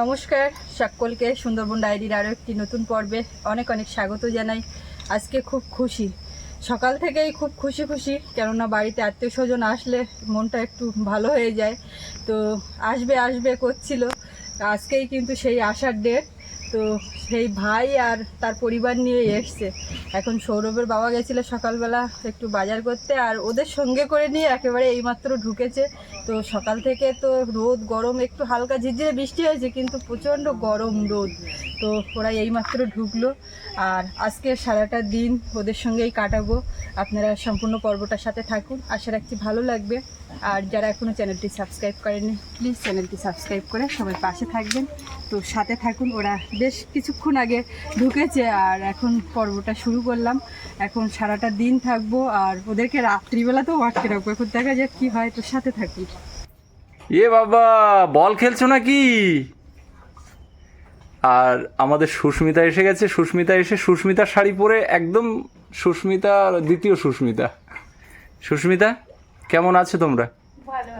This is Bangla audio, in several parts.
নমস্কার, সকলকে সুন্দরবন ডায়েরির আরও একটি নতুন পর্বে অনেক অনেক স্বাগত জানাই। আজকে খুব খুশি। সকাল থেকেই খুব খুশি খুশি, কেননা বাড়িতে আত্মীয় স্বজন আসলে মনটা একটু ভালো হয়ে যায়। তো আসবে আসবে করছিল। আজকেই কিন্তু সেই আসার ডেট তো সেই ভাই আর তার পরিবার নিয়ে এসছে। এখন সৌরভের বাবা গেছিল সকালবেলা একটু বাজার করতে আর ওদের সঙ্গে করে নিয়ে একেবারে এইমাত্র ঢুকেছে। তো সকাল থেকে তো রোদ, গরম, একটু হালকা ঝিরঝিরে বৃষ্টি হয়েছে, কিন্তু প্রচণ্ড গরম রোদ। তো ওরা এইমাত্র ঢুকলো আর আজকে সারাটা দিন ওদের সঙ্গেই কাটাবো। আপনারা সম্পূর্ণ পর্বটার সাথে থাকুন। আশা রাখছি ভালো লাগবে। আর যারা এখনও চ্যানেলটি সাবস্ক্রাইব করেনি প্লিজ চ্যানেলটি সাবস্ক্রাইব করে সবাই পাশে থাকবেন। তো সাথে থাকুন, ওরা বেশ কিছুক্ষণ আগে ঢুকেছে আর এখন পর্বটা শুরু করলাম। এখন সারাটা দিন থাকব আর ওদেরকে রাত্রিবেলাতেও আটকে রাখব। এখন দেখা যাক কি হয় তো সাথে থাকুন এ বাবা বল খেলছো নাকি? আর আমাদের সুস্মিতা এসে গেছে। সুস্মিতা এসে সুস্মিতার শাড়ি পরে একদম সুস্মিতা দ্বিতীয় সুস্মিতা। সুস্মিতা কেমন আছো তোমরা? ভালো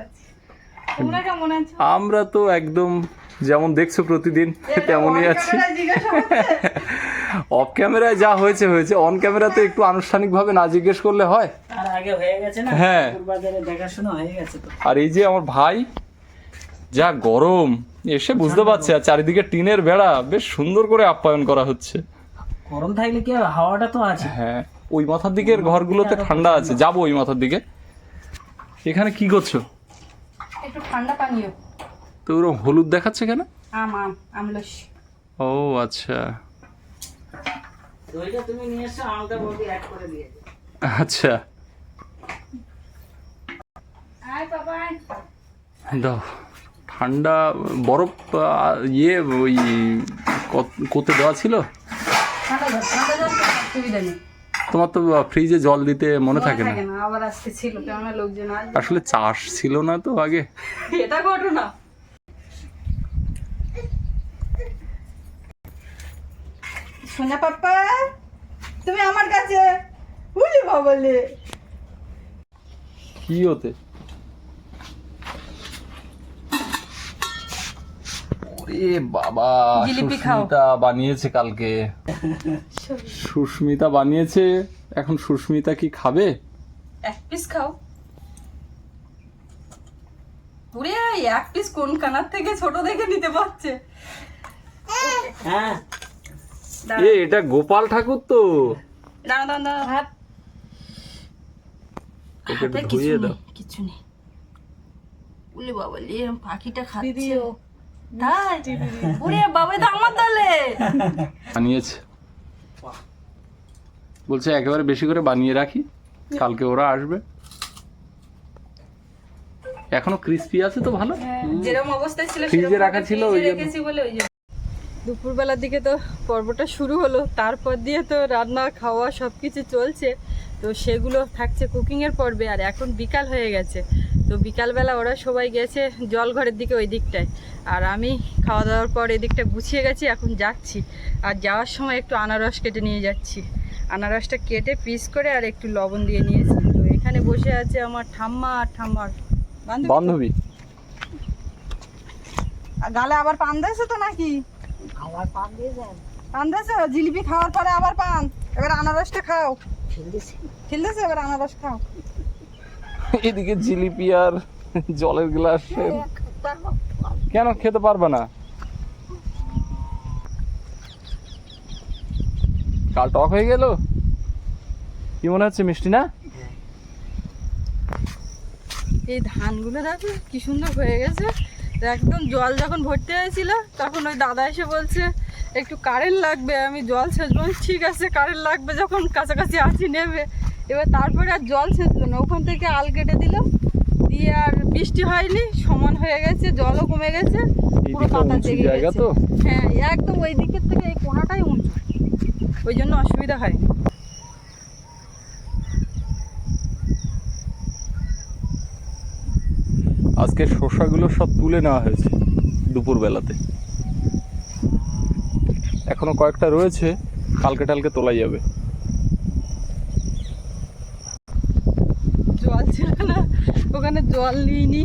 কেমন আছো? আমরা তো একদম যেমন দেখছ প্রতিদিন তেমনই আছি। অফ ক্যামেরায় যা হয়েছে হয়েছে। অন ক্যামেরাতে একটু আনুষ্ঠানিকভাবে না জিজ্ঞেস করলে হয়? হয়ে গেছে না। বাজারে দেখাশোনা গেছে তো। আর এই যে আমার ভাই যা গরম এসে বুঝতে পারছে আর চারিদিকে টিনের বেড়া বেশ সুন্দর করে আপ্যায়ন করা হচ্ছে। গরম থাকলে কি হাওয়াটা তো আছে? হ্যাঁ ওই মাথার দিকের ঘরগুলোতে ঠান্ডা আছে। যাব ওই মাথার দিকে। এখানে কি করছ? একটু ঠান্ডা পানীয়। তো ওরকম হলুদ দেখাচ্ছে কেন? আম আম আমলসি। ও আচ্ছা। ওইটা তুমি নিয়ে এসো আমটা বলতে অ্যাড করে দিয়ে আচ্ছা। আয় বাবা দাও। ঠান্ডা বরফ ইয়ে ওই কত- কোতে দেওয়া ছিল? তোমার তো ফ্রিজে জল দিতে মনে থাকে না। আবার আজকে ছিল কেননা লোকজন আসলে চাষ ছিল না তো আগে। এটা ঘটনা। সোনা পাপ্পা তুমি আমার কাছে উলি বাবলে। কি হতে ওরে বাবা সুস্মিতা বানিয়েছে কালকে। সুস্মিতা বানিয়েছে এখন সুস্মিতা কি খাবে? এক পিস খাও। পুরে এক পিস কোন কানার থেকে ছোট দেখে নিতে পারছে? হ্যাঁ। এ এটা গোপাল ঠাকুর তো। দাঁড়া দাঁড়া দাঁড়া। হাত ওকে হাতে একটু কিছু ধুইয়ে দাও কিছু নেই। উলি বাবা লে পাখিটা খাচ্ছে তাই? ওরে বাবা তো আমার দলে। বানিয়েছে। বলছে একেবারে বেশি করে বানিয়ে রাখি। কালকে ওরা আসবে। এখনও ক্রিস্পি আছে তো ভালো? যেরকম অবস্থায় ছিল ফ্রিজে রাখা ছিল, ওই জন্য। রেখেছি বলে ওই জন্য দুপুরবেলার দিকে তো পর্বটা শুরু হলো তারপর দিয়ে তো রান্না খাওয়া সব কিছু চলছে। তো সেগুলো থাকছে কুকিংয়ের পর্বে আর এখন বিকাল হয়ে গেছে। তো বিকালবেলা ওরা সবাই গেছে জল ঘরের দিকে ওই দিকটায়। আর আমি খাওয়া দাওয়ার পর এদিকটা গুছিয়ে গেছি এখন যাচ্ছি। আর যাওয়ার সময় একটু আনারস কেটে নিয়ে যাচ্ছি। আনারসটা কেটে পিস করে আর একটু লবণ দিয়ে নিয়েছি। তো এখানে বসে আছে আমার ঠাম্মা আর ঠাম্মার বান্ধবী। গালে আবার পান দিয়েছে তো নাকি? আবার পান দিয়ে যান। পান দিয়েছে? জিলিপি খাওয়ার পরে আবার পান। এবার আনারসটা খাও। খেলতেছে। এবার আনারস খাও। এদিকে জিলিপি আর জলের গ্লাস। কেন খেতে পারবে না? কাল টক হয়ে গেল? কি মনে হচ্ছে মিষ্টি না? এই ধানগুলো দেখো কি সুন্দর হয়ে গেছে। একদম জল যখন ভর্তি হয়েছিল তখন ওই দাদা এসে বলছে একটু কারেন্ট লাগবে আমি জল সেচবো। ঠিক আছে কারেন্ট লাগবে যখন কাছাকাছি আছি নেবে। এবার তারপরে আর জল সেচলো না ওখান থেকে আল কেটে দিলাম দিয়ে আর বৃষ্টি হয়নি সমান হয়ে গেছে জলও কমে গেছে পুরো পাতা জেগে গেছে। হ্যাঁ একদম ওই দিকের থেকে এই কোনাটাই উঁচু ওই জন্য অসুবিধা হয় আজকে শসাগুলো সব তুলে নেওয়া হয়েছে দুপুর বেলাতে এখনও কয়েকটা রয়েছে কালকে টালকে তোলা যাবে। জল ছিল না ওখানে জল নিইনি।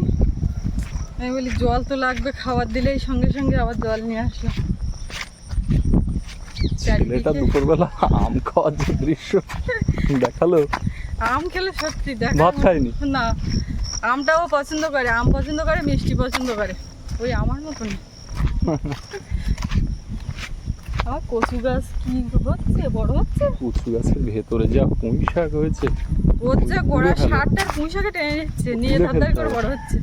আমি বলি জল তো লাগবে খাবার দিলেই সঙ্গে সঙ্গে আবার জল নিয়ে আসলাম। ছেলেটা দুপুরবেলা আম খাওয়ার যে দৃশ্য দেখাল। আম খেলে সত্যি দেখ ভাত খায়নি? না। আমটাও পছন্দ করে আম পছন্দ করে মিষ্টি পছন্দ করে। ওই আমার মতন আর কচু গাছ কি হচ্ছে বড় হচ্ছে? কচু গাছের ভেতরে যা পুঁই শাক হয়েছে। ওর যে গোড়া শাকটা পুঁই শাকে টেনে নিচ্ছে নিয়ে তাড়াতাড়ি করে বড় হচ্ছে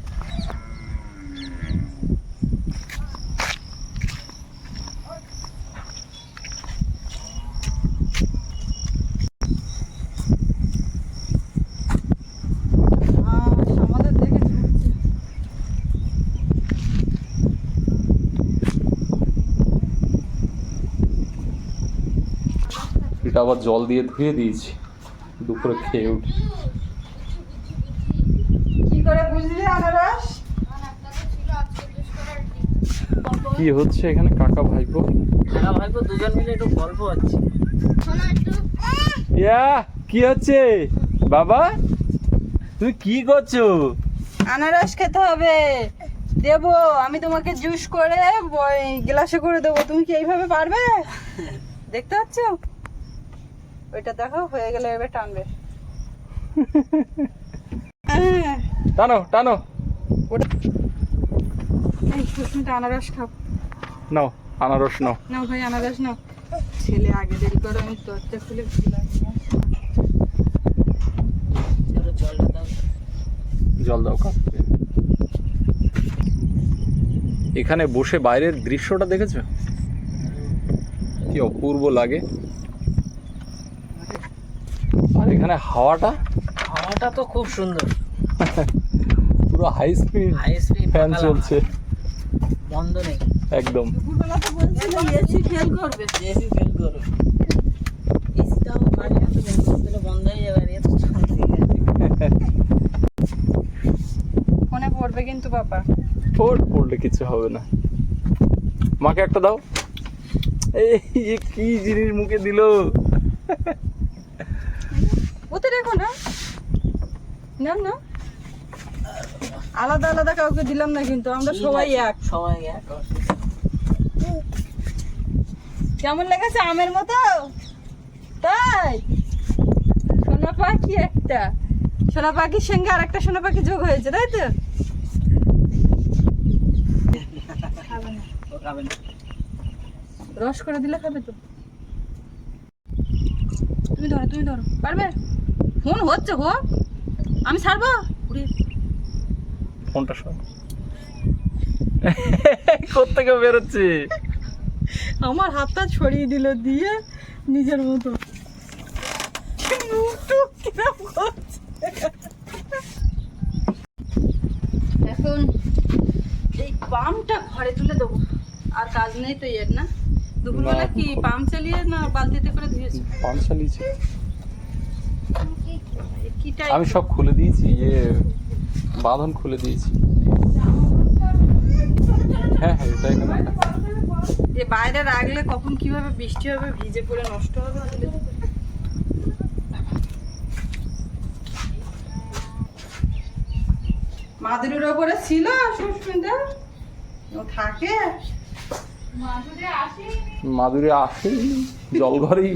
আহ, আমাদের দেখে ছুটছে এটা আবার জল দিয়ে ধুয়ে দিয়েছি। দুপুরে খেয়ে উঠে। কি বুঝলি আনারস? কি হচ্ছে এখানে কাকা ভাইপো? কাকা ভাইপো দুজন মিলে একটু গল্প হচ্ছে। ইয়া কি হচ্ছে? বাবা তুমি কি করছ? আনারস খেতে হবে। দেবো আমি তোমাকে জুস করে গ্লাসে করে দেবো। তুমি কি এইভাবে পারবে? দেখতে পাচ্ছ? ওইটা দেখো হয়ে গেলে এবার টানবে। টানো টানো। ওটা এই সুস্মিতা আনারস খাও। নাও আনারস নাও। নাও ভাই আনারস নাও। ছেলে আগে দেরি করো আমি দরজা খুলে জল দাও কাককে এখানে বসে বাইরের দৃশ্যটা দেখেছ? কি অপূর্ব লাগে। এখানে হাওয়াটা? হাওয়াটা তো খুব সুন্দর। পুরো high speed high speed fan চলছে। বন্ধ নেই। একদম। এসি ফেল করবে। এসি ফেল করো এসিটাও বাড়ি বন্ধ হয়ে যাবে আর এ তো চলতেই আছে। ফোনে পড়বে কিন্তু পাপা ওর পড়লে কিছু হবে না। মাকে একটা দাও। এই কি জিনিস মুখে দিল। ওতে রেখো না। না না আলাদা আলাদা কাউকে দিলাম না কিন্তু আমরা সবাই এক। সবাই এক কেমন লেগেছে আমের মতো? তাই? সোনা পাখি একটা। সোনা পাখির সঙ্গে আর একটা সোনা পাখি যোগ হয়েছে তাই তো? রস করে দিলে খাবে তো। তুমি ধরো তুমি ধরো। পারবে? ফোন হচ্ছে হোক আমি ছাড়বো? ফোনটা সব কোথেকে বেরোচ্ছে? আমার হাতটা ছড়িয়ে দিল দিয়ে নিজের মতো। এখন এই পাম্পটা ঘরে তুলে দেবো। আর কাজ নেই তো এর না। দুপুরবেলা কি পাম্প চালিয়ে না বালতিতে করে ধুয়েছো? পান চালিয়েছে। আমি সব খুলে দিয়েছি যে বাঁধন খুলে দিয়েছি। হ্যাঁ হ্যাঁ এটা এখানে। এ বাইরে রাখলে কখন কীভাবে বৃষ্টি হবে ভিজে পড়ে নষ্ট হবে মাদুরের ওপরে ছিল সুস্মিতা ও থাকে। মাদুরে আসে জল ঘরেই।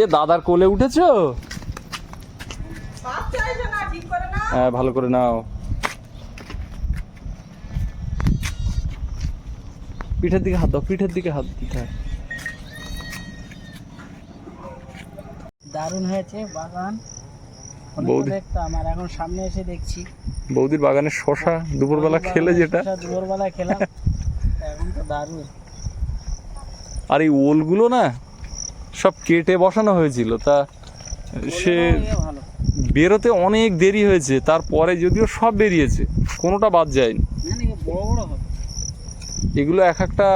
এ দাদার কোলে উঠেছো? হ্যাঁ ভালো করে নাও। পিঠের দিকে হাত দাও পিঠের দিকে হাত দিতে হয়। দারুণ হয়েছে বাগান। বৌদি- আর এখন সামনে এসে দেখছি। বৌদির বাগানের শশা দুপুরবেলা খেলে যেটা। দুপুরবেলা খেলাম। এখন তো দারুণ। আর এই ওলগুলো না সব কেটে বসানো হয়েছিল। তা সে বেরোতে অনেক দেরি হয়েছে তারপরে যদিও সব বেরিয়েছে কোনোটা বাদ যায়নি। এগুলো এক একটা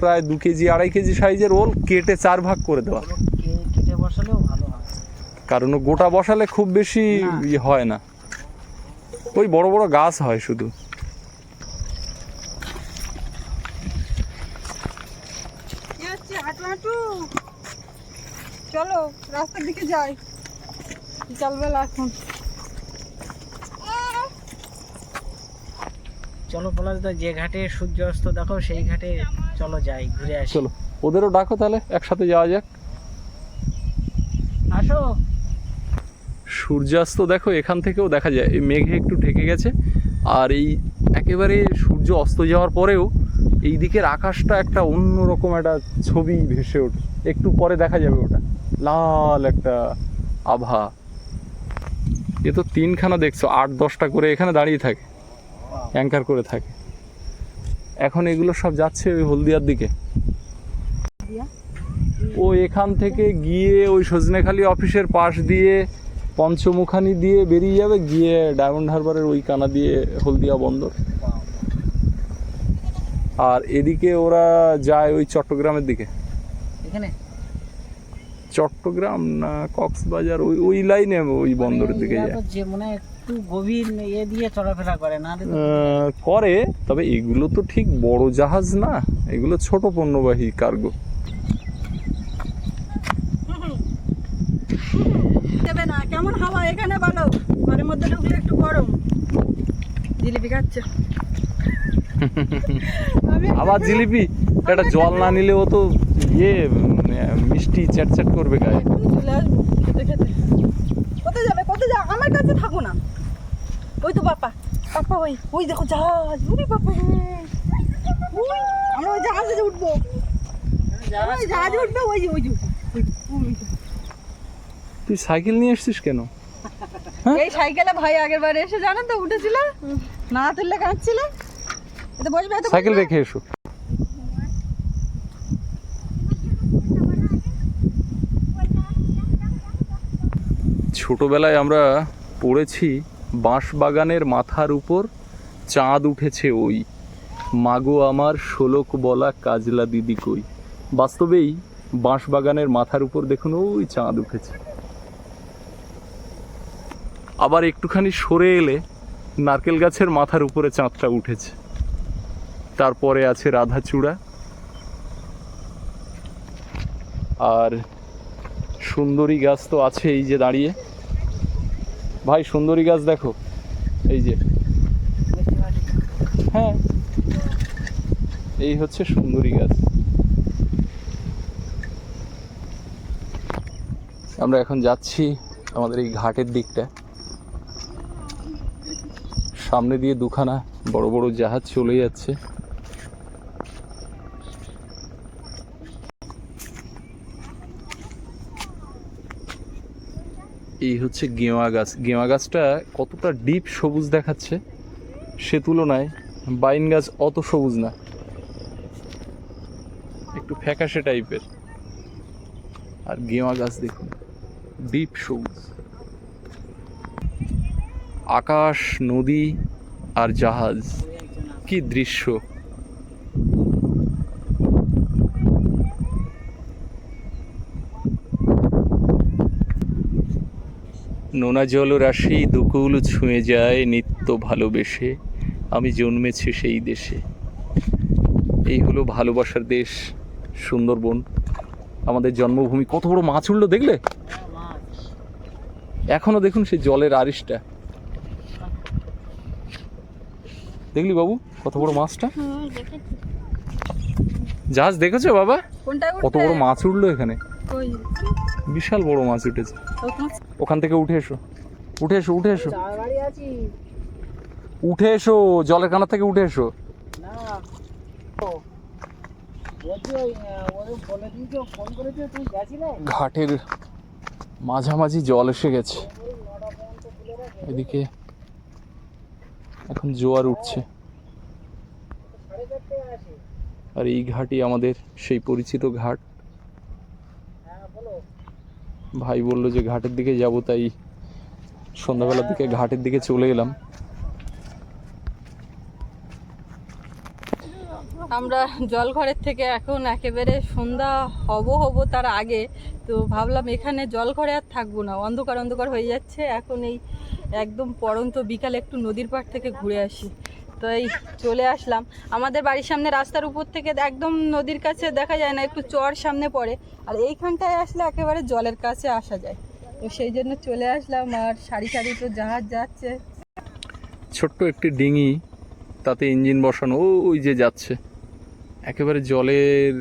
প্রায় দু কেজি আড়াই কেজি সাইজের ওল কেটে চার ভাগ করে দেওয়া। কারণ গোটা বসালে খুব বেশি হয় না। ওই বড় বড় গাছ হয় শুধু। হাঁটু হাঁটু। চলো রাস্তার দিকে যাই। বিকালবেলা এখন। চলো পলাশদা যে ঘাটে সূর্য অস্ত দেখো সেই ঘাটে চলো যাই ঘুরে আসি। চলো। ওদেরও ডাকো তাহলে একসাথে যাওয়া যাক। আসো। সূর্যাস্ত দেখো এখান থেকেও দেখা যায়। এই মেঘে একটু ঢেকে গেছে। আর এই একেবারে সূর্য অস্ত যাওয়ার পরেও এই দিকের আকাশটা একটা অন্যরকম একটা ছবি ভেসে ওঠে। একটু পরে দেখা যাবে ওটা। লাল একটা আভা। এ তো তিনখানা দেখছ আট দশটা করে এখানে দাঁড়িয়ে থাকে অ্যাঙ্কার করে থাকে। এখন এগুলো সব যাচ্ছে ওই হলদিয়ার দিকে। ও এখান থেকে গিয়ে ওই সজনেখালি অফিসের পাশ দিয়ে পঞ্চমুখানি দিয়ে বেরিয়ে যাবে গিয়ে ডায়মন্ড হারবারের ওই কানা দিয়ে হলদিয়া বন্দর। আর এদিকে ওরা যায় ওই চট্টগ্রামের দিকে। এখানে? চট্টগ্রাম না কক্সবাজার ওই ওই লাইনে ওই বন্দরের দিকে যায় মনে একটু গভীর ইয়ে দিয়ে চলাফেরা করে না করে তবে এগুলো তো ঠিক বড় জাহাজ না এগুলো ছোট পণ্যবাহী কার্গো দেবে না কেমন হাওয়া এখানে বলো ঘরের মধ্যে ঢুকলে একটু গরম। জিলিপি খাচ্ছে। আবার জিলিপি? একটা জল না নিলে ও তো ইয়ে মিষ্টি চ্যাটচ্যাট করবে গায়ে। চলে আসব খেতে খেতে। কোথায় যাবে কোথায় যাও আমার কাছে থাকো না। ওই তো পাপা পাপা ওই ওই দেখো জাহাজ। পাপা রে। ওই আমরা ওই জাহাজে উঠবো। ওই জাহাজে উঠবে ওই যে ওই যে যে, যে। তুই সাইকেল নিয়ে এসছিস কেন? এই সাইকেলে ভাই আগের বারে এসে জানো তো উঠেছিল? না তুললে কাঁদছিল? সাইকেল। রেখে এসো। ছোটবেলায় আমরা পড়েছি বাঁশ বাগানের মাথার উপর চাঁদ উঠেছে ওই। মাগো আমার শোলক বলা কাজলা দিদি কই। বাস্তবেই বাঁশ বাগানের মাথার উপর দেখুন ওই চাঁদ উঠেছে। আবার একটুখানি সরে এলে নারকেল গাছের মাথার উপরে চাঁদটা উঠেছে। তারপরে আছে রাধাচূড়া। আর সুন্দরী গাছ তো আছে এই যে দাঁড়িয়ে। ভাই, সুন্দরী গাছ দেখো। এই যে। হ্যাঁ। এই হচ্ছে সুন্দরী গাছ। আমরা এখন যাচ্ছি আমাদের এই ঘাটের দিকটা। সামনে দিয়ে দুখানা বড় বড় জাহাজ চলে যাচ্ছে। এই হচ্ছে গেওয়া গাছ। গেওয়া গাছটা কতটা ডিপ সবুজ দেখাচ্ছে সে তুলনায় বাইন গাছ অত সবুজ না। একটু ফ্যাকাশে টাইপের। আর গেওয়া গাছ দেখুন ডিপ সবুজ। আকাশ, নদী আর জাহাজ, কি দৃশ্য! নোনা জলরাশি দুকুল ছুঁয়ে যায় নিত্য ভালোবেসে। আমি জন্মেছি সেই দেশে। এই হলো ভালোবাসার দেশ সুন্দরবন। আমাদের জন্মভূমি। কত বড় মাছ উঠল দেখলে? এখনও দেখুন সেই জলের আরিসটা দেখলি বাবু কত বড় মাছটা? জাহাজ দেখেছ বাবা? কত বড় মাছ উঠল এখানে। বিশাল বড় মাছ উঠেছে। ওখানে থেকে উঠে এসো। উঠে এসো উঠে এসো। উঠে এসো জলের কানা থেকে উঠে এসো। ঘাটের মাঝামাঝি জল এসে গেছে। এদিকে এখন জোয়ার উঠছে। আর এই ঘাটই আমাদের সেই পরিচিত ঘাট। ভাই বলল যে ঘাটের দিকে যাব, তাই সন্ধ্যাবেলার দিকে ঘাটের দিকে চলে এলাম। আমরা জলঘরের থেকে এখন একেবারে সন্ধ্যা হব হব তার আগে, তো ভাবলাম এখানে জলঘরে আর থাকব না, অন্ধকার অন্ধকার হয়ে যাচ্ছে। এখন এই একদম পড়ন্ত বিকালে একটু নদীর পাড় থেকে ঘুরে আসি। তো এই চলে আসলাম। আমাদের বাড়ির সামনে রাস্তার উপর থেকে একদম নদীর কাছে দেখা যায় না একটু চর সামনে পড়ে। আর এইখানটায় আসলে একেবারে জলের কাছে আসা যায়। তো সেই জন্য চলে আসলাম আর সারি সারি তো জাহাজ যাচ্ছে। ছোট্ট একটি ডিঙি তাতে ইঞ্জিন বসানো ওই যে যাচ্ছে। একেবারে জলের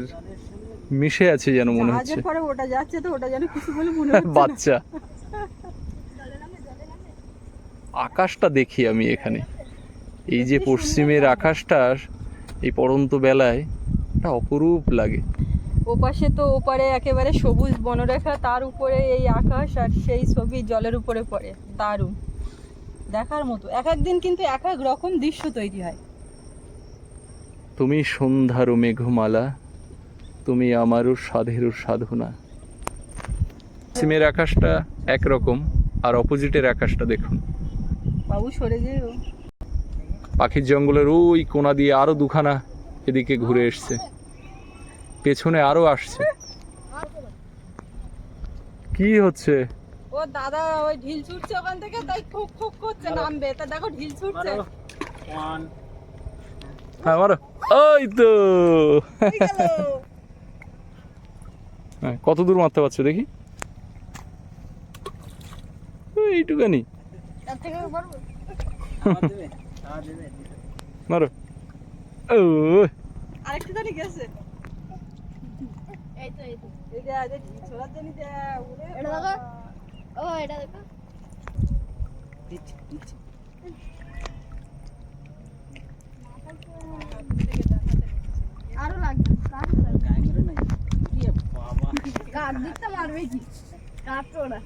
মিশে আছে যেন মনে হচ্ছে। পরে ওটা যাচ্ছে তো ওটা যেন কিছু বলে মনে হচ্ছে বাচ্চা। আকাশটা দেখি আমি এখানে। এই যে পশ্চিমের আকাশটা এই পড়ন্ত বেলায় একটা অপরূপ লাগে। ওপাশে তো ওপারে একেবারে সবুজ বনরেখা তার উপরে এই আকাশ আর সেই ছবি জলের উপরে পড়ে দারুণ। দেখার মতো। এক এক দিন কিন্তু এক এক রকম দৃশ্য তৈরি হয়। তুমি সন্ধ্যারও মেঘমালা তুমি আমারও সাধেরও সাধনা। সিমের আকাশটা একরকম আর অপোজিটের আকাশটা দেখুন। বাবু সরে যেও। পাখির জঙ্গলের ওই কোনা দিয়ে আরও দুখানা এদিকে ঘুরে এসছে। পেছনে আরও আসছে। কি হচ্ছে? ও দাদা ওই ঢিল ছুটছে ওখান থেকে তাই খুব খুব করছে নামবে। তা দেখো ঢিল ছুটছে। হ্যাঁ মারো। ওই তো। হ্যাঁ, কত দূর মারতে পারছ দেখি? এইটুকানি তার থেকে পারব? মারো। ও। আরেকটু জানি গেছে। এই তো এই তো এই যে আজ ঢিল ছোড়ার যে এটা দেখো। ও এটা দেখো। আরও লাগবে। আরও লাগবে কাঠ দিকটা মারবে কি? কাঠ তো ওরা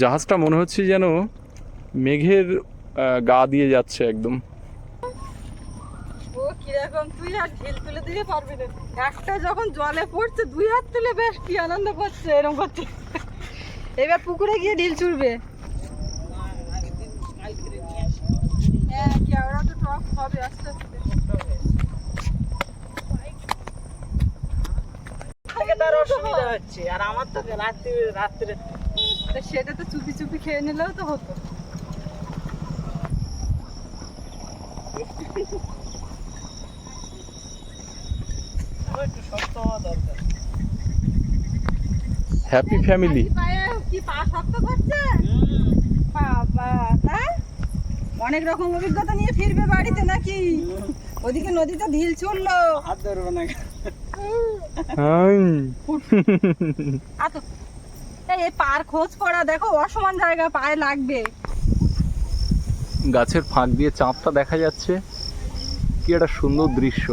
জাহাজটা মনে হচ্ছে যেন মেঘের গা দিয়ে যাচ্ছে একদম। কীরকম তুই আর ঢিল তুলে দিতে পারবি না। একটা যখন জলে পড়ছে, দুই হাত তুলে বেশ কি আনন্দ করছে এরকম করছে এবার পুকুরে গিয়ে ঢিল ছুড়বে। হ্যাঁ কেওড়া তো টক হবে, আস্তে আস্তে থেকে তার অসুবিধা হচ্ছে আর আমার তো রাত্রি রাত্রে। সেটা তো চুপি চুপি খেয়ে নিলেও তো হতো। একটু শক্ত হওয়া দরকার। Happy family. পায়ে কি পা শক্ত করছে? বাবা অনেক রকম অভিজ্ঞতা নিয়ে ফিরবে বাড়িতে নাকি? ওদিকে নদীতে ঢিল ছুড়লো। হাত ধরবো না এই পার খোঁজ পড়া দেখো অসমান জায়গা পায়ে লাগবে। গাছের ফাঁক দিয়ে চাঁদটা দেখা যাচ্ছে। কি একটা সুন্দর দৃশ্য।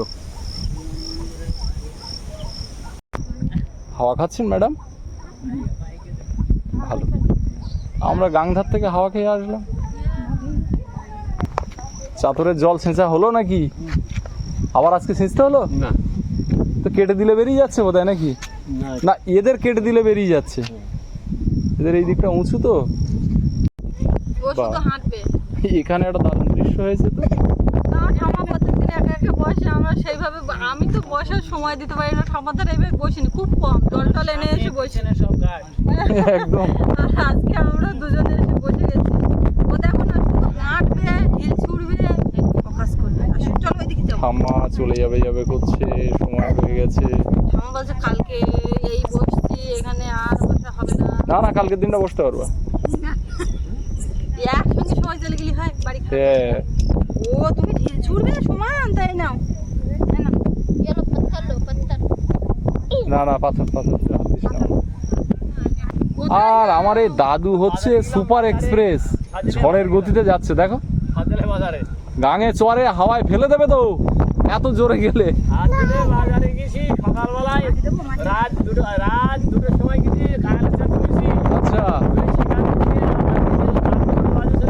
হাওয়া খাচ্ছেন ম্যাডাম? ভালো। আমরা গাংধার থেকে হাওয়া খেয়ে আসলাম। চাতরের জল ছেঁচা হলো নাকি? আবার আজকে ছেঁচতে হলো? না। কেটে দিলে বেরিয়ে যাচ্ছে বোধহয় নাকি? না। এদের কেটে দিলে বেরিয়ে যাচ্ছে। এদের এই দিকটা উঁচু তো। এখানে একটা দারুণ দৃশ্য হয়েছে তো। বসে আমরা সেইভাবে আমি তো বসার সময় দিতে পারি না ঠামাদের এইভাবে বসিনি খুব কম। জল টল এনে এসে বসি। পিছনে সব একদম। আর আজকে আমরা দুজনে এসে বসে গেছি। ও দেখো না শুধু ছুড়বে ফোকাস করবে আসুন চলো ওইদিকে যাব ঠাম্মা চলে যাবে যাবে করছে সময় হয়ে গেছে। ঠাম্মা বলছে কালকে এই বসছি এখানে আর বসা হবে না। না না কালকের দিনটা বসতে পারবা। একসঙ্গে সময় চলে গেলি হয় বাড়ি হ্যাঁ। ও তুমি ঢিল ছুড়বে সমান তাই নাও না? না পাথর পাথর আর আমার এই দাদু হচ্ছে সুপার এক্সপ্রেস ঝড়ের গতিতে যাচ্ছে দেখো। গাঙে চরে হাওয়ায় ফেলে দেবে তো এত জোরে গেলে? হাতলে বাজারে গেছি সকালবেলায় রাত দুটো রাত দুটোর সময় গেছি কাগলের চাষ করেছি আচ্ছা।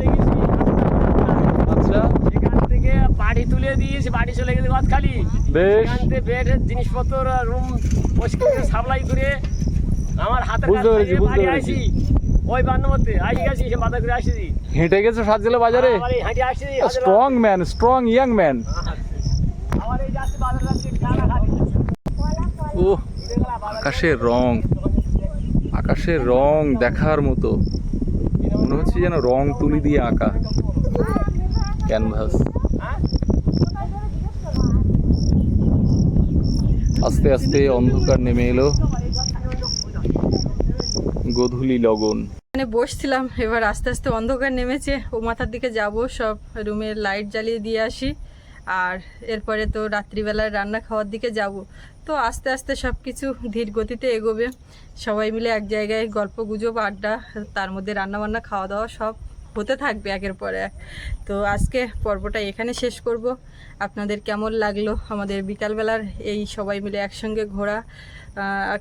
গেছি, বাজার আচ্ছা। বাড়ি তুলে দিয়েছি বাড়ি চলে গেছি জিনিসপত্র রুম পরিষ্কার করে সাপ্লাই করে আমার বুঝতে বাড়ি আসি। ওই বান্ধবতে আসি গেছি সে বাজার করে আসি। হেঁটে গেছো বাজারে? হাঁটি আসি হাতের strong man strong young man আবার এই যাচ্ছি বাজার যাচ্ছি খেলা খাচ্ছি ও আকাশের রং আকাশের রং দেখার মতো। মনে হচ্ছে যেন রং তুলি দিয়ে আঁকা। ক্যানভাস। আস্তে আস্তে অন্ধকার নেমে এলো। গোধূলি লগন। মানে বসছিলাম, এবার আস্তে আস্তে অন্ধকার নেমেছে। ও মাথার দিকে যাব, সব রুমের লাইট জ্বালিয়ে দিয়ে আসি। আর এরপরে তো রাত্রিবেলায় রান্না খাওয়ার দিকে যাব। তো আস্তে আস্তে সব কিছু ধীর গতিতে এগোবে। সবাই মিলে এক জায়গায় গল্প গুজব, আড্ডা, তার মধ্যে রান্না বান্না খাওয়া দাওয়া সব হতে থাকবে একের পর এক। তো আজকে পর্বটা এখানে শেষ করব। আপনাদের কেমন লাগল আমাদের বিকালবেলার এই সবাই মিলে একসঙ্গে ঘোরা?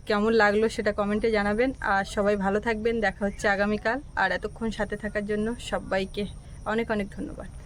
কেমন লাগল সেটা কমেন্টে জানাবেন। আর সবাই ভালো থাকবেন। দেখা হচ্ছে আগামীকাল। আর এতক্ষণ সাথে থাকার জন্য সবাইকে অনেক অনেক ধন্যবাদ।